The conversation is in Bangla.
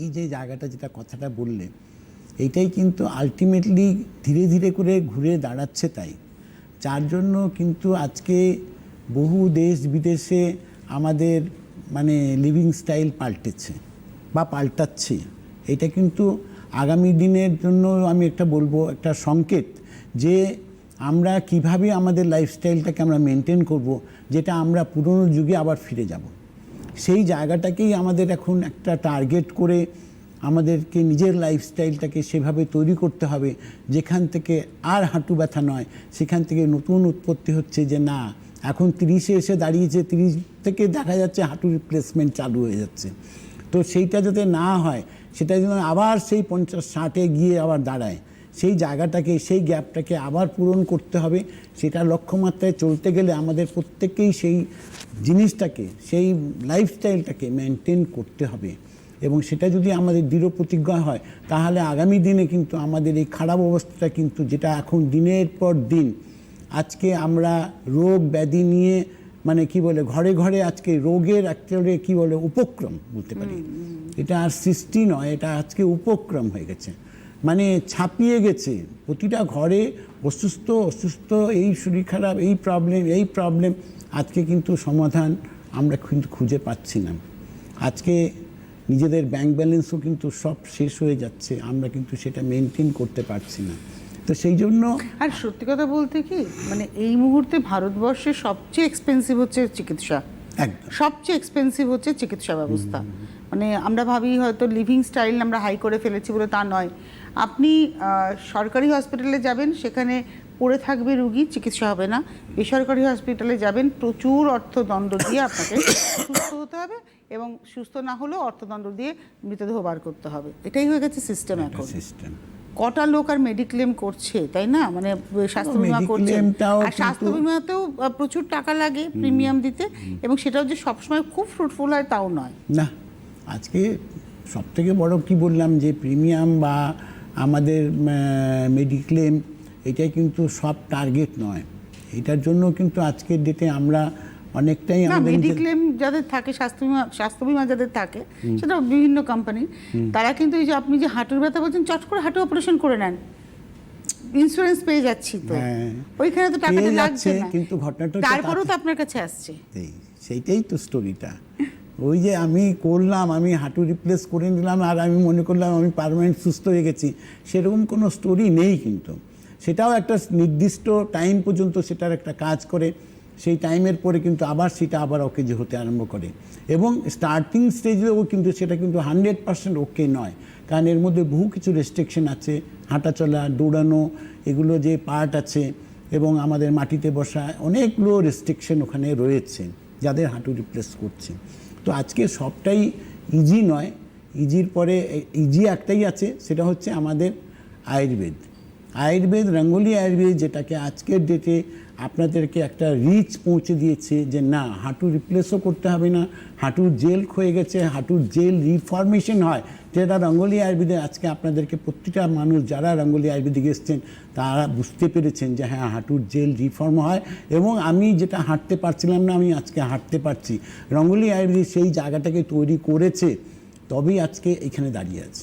এই যে জায়গাটা যেটা কথাটা বললে এইটাই কিন্তু আলটিমেটলি ধীরে ধীরে করে ঘুরে দাঁড়াচ্ছে তাই। যার জন্য কিন্তু আজকে বহু দেশ বিদেশে আমাদের মানে লিভিং স্টাইল পাল্টেছে বা পাল্টাচ্ছে। এটা কিন্তু আগামী দিনের জন্য আমি একটা বলব একটা সংকেত যে আমরা কীভাবে আমাদের লাইফস্টাইলটাকে আমরা মেনটেন করব, যেটা আমরা পুরনো যুগে আবার ফিরে যাব। সেই জায়গাটাকেই আমাদের এখন একটা টার্গেট করে আমাদেরকে নিজের লাইফস্টাইলটাকে সেভাবে তৈরি করতে হবে। যেখান থেকে আর হাঁটু ব্যথা নয়, সেখান থেকে নতুন উৎপত্তি হচ্ছে যে না, এখন তিরিশে এসে দাঁড়িয়েছে, তিরিশ থেকে দেখা যাচ্ছে হাঁটু রিপ্লেসমেন্ট চালু হয়ে যাচ্ছে। তো সেইটা যাতে না হয়, সেটা যেন আবার সেই পঞ্চাশ, ষাটে গিয়ে আবার দাঁড়ায়। সেই জায়গাটাকে সেই গ্যাপটাকে আবার পূরণ করতে হবে। সেটা লক্ষ্যমাত্রায় চলতে গেলে আমাদের প্রত্যেককেই সেই জিনিসটাকে সেই লাইফস্টাইলটাকে মেনটেন করতে হবে। এবং সেটা যদি আমাদের দৃঢ় প্রতিজ্ঞা হয় তাহলে আগামী দিনে কিন্তু আমাদের এই খারাপ অবস্থাটা কিন্তু যেটা এখন দিনের পর দিন আজকে আমরা রোগ ব্যাধি নিয়ে মানে কি বলে ঘরে ঘরে আজকে রোগের একেবারে কি বলে উপক্রম বলতে পারি। এটা আর সৃষ্টি নয় এটা আজকে উপক্রম হয়ে গেছে। মানে ছাপিয়ে গেছে। প্রতিটা ঘরে অসুস্থ অসুস্থ এই শরীর খারাপ এই প্রবলেম এই প্রবলেম আজকে কিন্তু সমাধান আমরা কিন্তু খুঁজে পাচ্ছি না। আজকে নিজেদের ব্যাংক ব্যালেন্সও কিন্তু সব শেষ হয়ে যাচ্ছে আমরা কিন্তু সেটা মেনটেন করতে পারছি না। তো সেই জন্য আর সত্যি কথা বলতে কি মানে এই মুহূর্তে ভারতবর্ষে সবচেয়ে এক্সপেন্সিভ হচ্ছে চিকিৎসা। একদম। সবচেয়ে এক্সপেন্সিভ হচ্ছে চিকিৎসা ব্যবস্থা। মানে আমরা ভাবি হয়তো লিভিং স্টাইল আমরা হাই করে ফেলেছি বলে তা নয়। আপনি সরকারি হসপিটালে যাবেন সেখানে পড়ে থাকবে রুগী চিকিৎসা হবে না। বেসরকারি হসপিটালে যাবেন প্রচুর অর্থদণ্ড দিয়ে আপনাকে সুস্থ হতে হবে এবং সুস্থ না হলেও অর্থদণ্ড দিয়ে মৃতদেহ বার করতে হবে। এটাই হয়ে গেছে সিস্টেম এখন। সিস্টেম কটা লোক আর মেডিক্লেম করছে তাই না? মানে স্বাস্থ্য বিমা করছে। আর স্বাস্থ্য বিমাতেও প্রচুর টাকা লাগে প্রিমিয়াম দিতে এবং সেটাও যে সবসময় খুব ফ্রুটফুল হয় তাও নয়। না আজকে সব থেকে বড় কি বললাম যে প্রিমিয়াম বা আমাদের মেডিক্লেম এটাই কিন্তু সব টার্গেট নয়। এটার জন্য কিন্তু আজকের ডেটে আমরা অনেকটাই মেডিক্লেম যাদের থাকে স্বাস্থ্য বিমা স্বাস্থ্য বিমা যাদের থাকে সেটা বিভিন্ন কোম্পানি তারা কিন্তু এই যে আপনি যে হাঁটুর ব্যথা বলছেন চট করে হাঁটু অপারেশন করে নেন। ইন্স্যুরেন্স পেয়ে যাচ্ছি তো। হ্যাঁ। ওইখানে তো টাকাটা লাগছে না। কিন্তু ঘটনাটা তারপরেও তো আপনার কাছে আসছে। সেইটাই তো স্টোরিটা ওই যে আমি করলাম, আমি হাঁটু রিপ্লেস করে নিলাম আর আমি মনে করলাম আমি পারমানেন্ট সুস্থ হয়ে গেছি, সেরকম কোনো স্টোরি নেই কিন্তু। সেটাও একটা নির্দিষ্ট টাইম পর্যন্ত সেটার একটা কাজ করে, সেই টাইমের পরে কিন্তু আবার সেটা আবার যে হতে আরম্ভ করে। এবং স্টার্টিং স্টেজেও কিন্তু সেটা কিন্তু হান্ড্রেড পার্সেন্ট ওকে নয়, কারণ এর মধ্যে বহু কিছু রেস্ট্রিকশন আছে, হাঁটা চলা, দৌড়ানো, এগুলো যে পার্ট আছে এবং আমাদের মাটিতে বসা অনেকগুলো রেস্ট্রিকশন ওখানে রয়েছে, যাদের হাঁটু রিপ্লেস করছে। তো আজকে সবটাই ইজি নয় ইজির পরে ইজি একটাই আছে সেটা হচ্ছে আমাদের আয়ুর্বেদ। আয়ুর্বেদ, রঙ্গোলি আয়ুর্বেদ যেটাকে আজকের ডেটে আপনাদেরকে একটা রিচ পৌঁছে দিয়েছে যে না, হাঁটু রিপ্লেসও করতে হবে না হাঁটুর জেল ক্ষয়ে গেছে, হাঁটুর জেল রিফরমেশন হয়। যেটা রঙ্গোলি আয়ুর্বেদে আজকে আপনাদেরকে প্রতিটা মানুষ যারা রঙ্গোলি আয়ুর্বেদিক এসছেন, তারা বুঝতে পেরেছেন যে হ্যাঁ হাঁটুর জেল রিফর্ম হয় এবং আমি যেটা হাঁটতে পারছিলাম না, আমি আজকে হাঁটতে পারছি। রঙ্গোলি আয়ুর্বেদিক সেই জায়গাটাকে তৈরি করেছে, তবেই আজকে এখানে দাঁড়িয়ে আছে।